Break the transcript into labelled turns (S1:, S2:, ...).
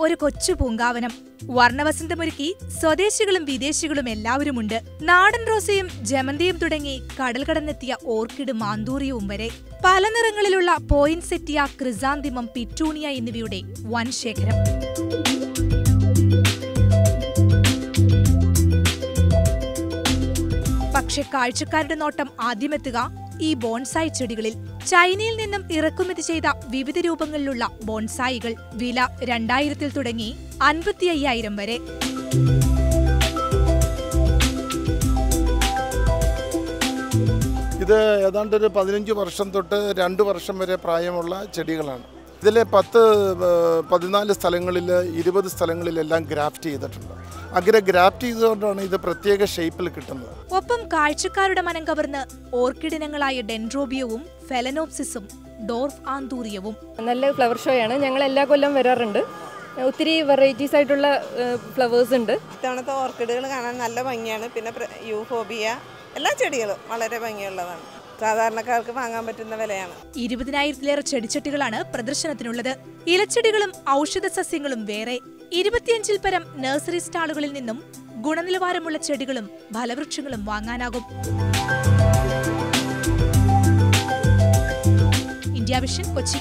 S1: ഒരു കൊച്ചു പൂങ്കാവനം. വർണവസന്തമൊരുക്കി സ്വദേശികളും വിദേശികളും എല്ലാവരുമുണ്ട്. നാടൻ റോസയും ജമന്തിയും തുടങ്ങി കടൽ കടന്നെത്തിയ ഓർക്കിഡ് മാന്തൂറിയവും വരെ പല നിറങ്ങളിലുള്ള പോയിൻസെറ്റിയ ക്രിസാന്തിമം പിറ്റൂണിയ എന്നിവയുടെ വൻ ശേഖരം. പക്ഷെ കാഴ്ചക്കാരുടെ നോട്ടം ആദ്യമെത്തുക ഈ ബോൺസായി ചെടികളിൽ ചൈനയിൽ നിന്നും ഇറക്കുമതി ചെയ്ത വിവിധ രൂപങ്ങളിലുള്ള ബോൺസായികൾ വില രണ്ടായിരത്തിൽ തുടങ്ങി അൻപത്തി അയ്യായിരം വരെ.
S2: ഇത് ഏതാണ്ട് ഒരു പതിനഞ്ച് വർഷം തൊട്ട് രണ്ട് വർഷം വരെ പ്രായമുള്ള ചെടികളാണ്. ഇതിലെ പത്ത് പതിനാല് സ്ഥലങ്ങളിൽ ഇരുപത് സ്ഥലങ്ങളിലെല്ലാം ഗ്രാഫ്റ്റ് ചെയ്തിട്ടുണ്ട്. അങ്ങനെ ഗ്രാഫ്റ്റ് ചെയ്തുകൊണ്ടാണ് ഇത് പ്രത്യേക ഷേപ്പിൽ കിട്ടുന്നത്.
S1: ഒപ്പം കാഴ്ചക്കാരുടെ മനം കവർന്ന് ഓർക്കിഡിനങ്ങളായ ഡെൻഡ്രോബിയവും ഫെലനോപ്സിസും ഡോർഫ് ആന്തൂറിയവും.
S3: നല്ല ഫ്ലവർ ഷോ ആണ്. ഞങ്ങൾ എല്ലാ കൊല്ലം വരാറുണ്ട്. ഒത്തിരി വെറൈറ്റീസ് ആയിട്ടുള്ള ഫ്ലവേഴ്സ് ഉണ്ട്.
S4: ഇത്തവണത്തെ ഓർക്കിഡുകൾ കാണാൻ നല്ല ഭംഗിയാണ്. പിന്നെ യൂഫോബിയ എല്ലാ ചെടികളും വളരെ ഭംഗിയുള്ളതാണ്. സാധാരണക്കാർക്ക് വാങ്ങാൻ പറ്റുന്ന വിലയാണ്.
S1: ഇരുപതിനായിരത്തിലേറെ ചെടിച്ചട്ടികളാണ് പ്രദർശനത്തിനുള്ളത്. ഇലച്ചെടികളും ഔഷധ സസ്യങ്ങളും വേറെ. ഇരുപത്തിയഞ്ചിൽ പരം നഴ്സറി സ്റ്റാളുകളിൽ നിന്നും ഗുണനിലവാരമുള്ള ചെടികളും ഫലവൃക്ഷങ്ങളും വാങ്ങാനാകും. India Vision Kochi.